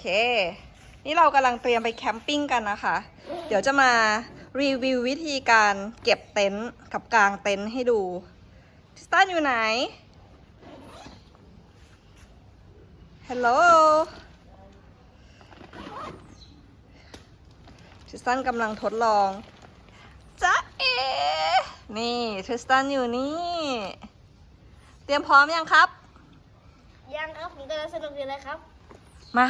เค นี่เรากำลังเตรียมไปแคมปิ้งกันนะคะ เดี๋ยวจะมารีวิววิธีการเก็บเต็นท์กับกางเต็นท์ให้ดูทิสตันอยู่ไหน ฮัลโหลทริสตันกำลังทดลองจ๊ะเอ นี่ทริสตันอยู่นี่ เตรียมพร้อมยังครับ ยังครับ ผมกำลังสนุกอยู่เลยครับ มา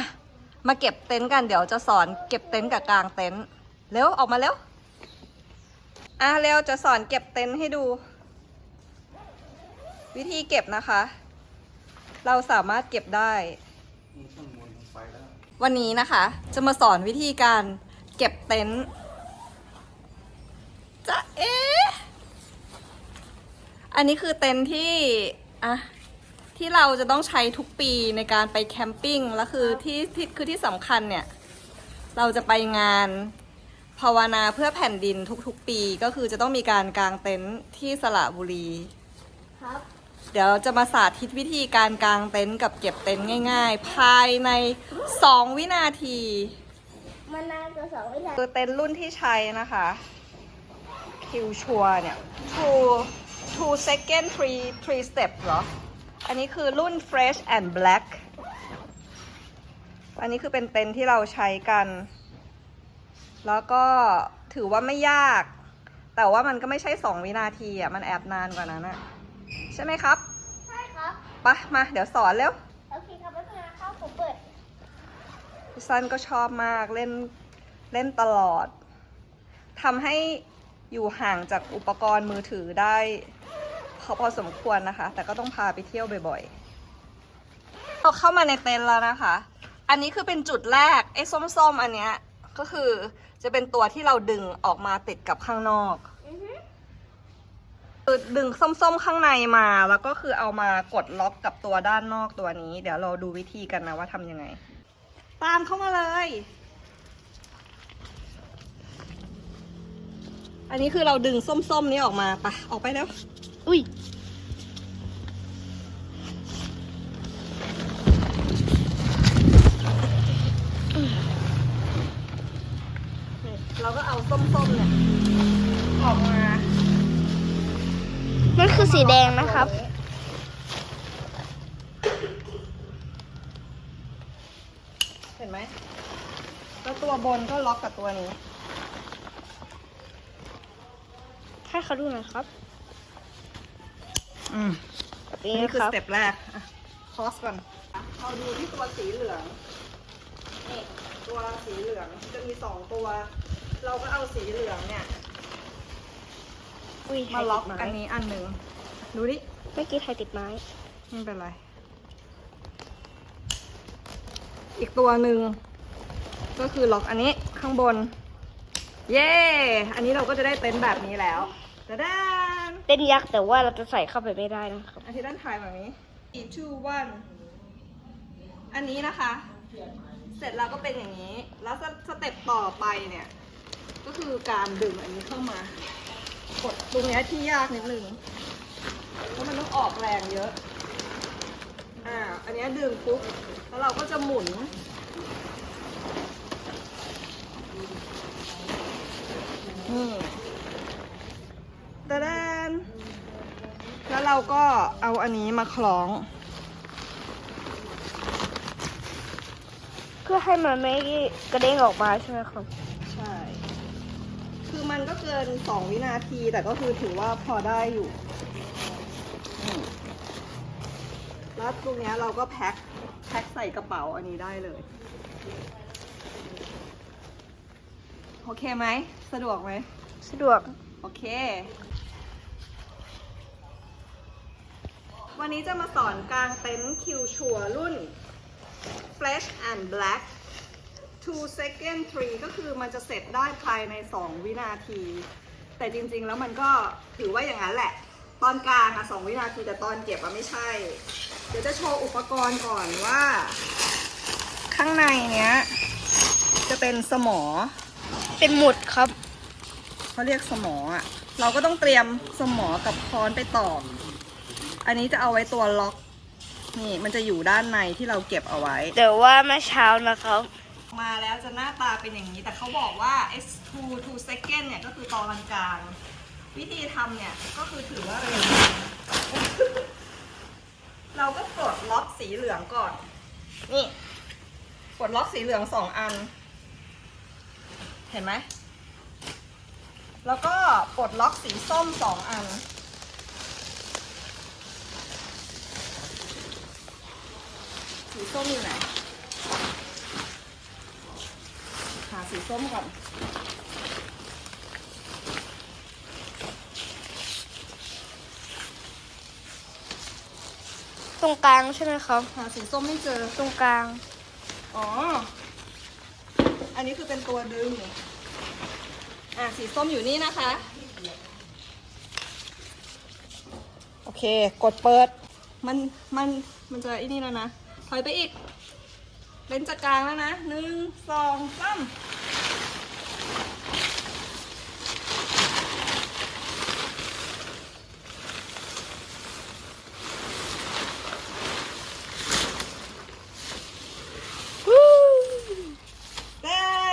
มาเก็บเต็นท์กันเดี๋ยวจะสอนเก็บเต็นท์กับกลางเต็นท์เร็วออกมาเร็วอะเร็วจะสอนเก็บเต็นท์ให้ดู วิธีเก็บนะคะ เราสามารถเก็บได้ วันนี้นะคะ จะมาสอนวิธีการเก็บเต็นท์จะเอ๊ะอันนี้คือเต็นท์ที่อะ ที่เราจะต้องใช้ทุกปีในการไปแคมปิ้งแล้วคือที่ที่คือที่สำคัญเนี่ย เราจะไปงานภาวนาเพื่อแผ่นดินทุกๆปีก็คือจะต้องมีการกางเต็นท์ที่สระบุรี ครับ เดี๋ยวจะมาสาธิตวิธีการกางเต็นท์กับเก็บเต็นท์ง่าย ๆ ภายใน 2 วินาที มันนานกว่าสองวินาทีคือเต็นท์รุ่นที่ใช้นะคะ คิวชัวเนี่ย True True Second Three Three Step เหรอ อันนี้คือรุ่น Fresh and Black อันนี้คือเป็นเต็นท์ที่เราใช้กัน แล้วก็ถือว่าไม่ยาก แต่ว่ามันก็ไม่ใช่2วินาทีอะ มันแอบนานกว่านั้นอะ ใช่ไหมครับ ใช่ครับไปะมา เดี๋ยวสอนเร็ว โอเคครับไม่เป็นไรครับผมเปิด พี่ซันก็ชอบมากเล่นเล่นตลอด ทำให้อยู่ห่างจากอุปกรณ์มือถือได้ พอพอสมควรนะคะ แต่ก็ต้องพาไปเที่ยวบ่อยๆเราเข้ามาในเต็นท์แล้วนะคะ อันนี้คือเป็นจุดแรกไอ้ส้มๆอันเนี้ยก็คือจะเป็นตัวที่เราดึงออกมาติดกับข้างนอกคือดึงส้มๆข้างในมาแล้วก็คือเอามากดล็อกกับตัวด้านนอกตัวนี้ เดี๋ยวเราดูวิธีกันนะว่าทำยังไง ตามเข้ามาเลย อันนี้คือเราดึงส้มๆนี้ออกมาปะออกไปแล้ว อุ้ยนี่เราก็เอาส้มๆเนี่ยออกมามันคือสีแดงนะครับ เห็นไหมแล้วตัวบนก็ล็อกกับตัวนี้ให้เขาดูหน่อยครับ อืมแบบอันนี้นี่นะคือคสรับเต็ปแรกอะคอสก่อนเราดูที่ตัวสีเหลือง นี่ ตัวสีเหลืองจะมีสองตัว เราก็เอาสีเหลืองเนี่ย อุ้ยมาล็อกไทยติดอันไม้นี้อันหนึ่งดูดิ เมื่อกี้ไทยติดไม้ ไม่เป็นไร อีกตัวหนึ่งก็คือล็อกอันนี้ข้างบน เย้ อันนี้เราก็จะได้เต็นท์แบบนี้แล้วจะด้าน เต้นยักษ์แต่ว่าเราจะใส่เข้าไปไม่ได้นะครับอันที่ด้านท้ายแบบนี้ three two one อันนี้นะคะ เสร็จแล้วก็เป็นอย่างนี้ แล้วสเต็ปต่อไปเนี่ย ก็คือการดึงอันนี้เข้ามากดตรงนี้ที่ยากนิดนึงเพราะมันต้องออกแรงเยอะ อ่า อันนี้ดึงปุ๊บ แล้วเราก็จะหมุนนี่ตะแดน แล้ว เราก็เอาอันนี้มาคล้อง เพื่อให้มันไม่กระเด้งออกมาใช่ไหมครับใช่ คือมันก็เกินสองวินาทีแต่ก็คือถือว่าพอได้อยู่อืมแล้วตรงเนี้ยเราก็แพ็คแพ็คใส่กระเป๋าอันนี้ได้เลย โอเคไหม สะดวกไหม สะดวก โอเค วันนี้จะมาสอนกลางเต็นท์คิวชัวรุ่น Fresh and Black two second tree ก็คือมันจะเสร็จได้ภายใน 2 วินาที แต่จริงๆแล้วมันก็ถือว่าอย่างนั้นแหละ ตอนกลางอะ2วินาทีแต่ตอนเก็บอะไม่ใช่ เดี๋ยวจะโชว์อุปกรณ์ก่อนว่า ข้างในเนี้ย จะเป็นสมอ เป็นหมุดครับเขาเรียกสมออะเราก็ต้องเตรียมสมอกับค้อนไปตอก อันนี้จะเอาไว้ตัวล็อก นี่มันจะอยู่ด้านในที่เราเก็บเอาไว้แต่ว่าเมื่อเช้านะครับ มาแล้วจะหน้าตาเป็นอย่างนี้ แต่เขาบอกว่า S2 2 second เนี่ยก็คือตอนกลางๆวิธีทำเนี่ยก็คือถือว่าเร็วเราก็กดล็อกสีเหลืองก่อน นี่ กดล็อกสีเหลืองสองอัน เห็นไหม แล้วก็ปลดล็อกสีส้มสองอัน สีส้มอยู่ไหนหาสีส้มก่อนตรงกลางใช่ไหมครับ หาสีส้มไม่เจอ ตรงกลาง อ๋อ อันนี้คือเป็นตัวดึง อะสีส้มอยู่นี่นะคะ โอเค กดเปิด มัน มัน มันจะไอ้นี่แล้วนะ ถอยไปอีก เลนส์จะกลางแล้วนะหนึ่งสองสาม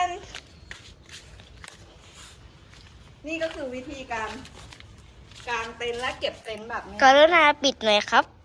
นนี่ก็คือวิธีการกางเต็นท์และเก็บเต็นท์แบบนี้กรุณาปิดหน่อยครับ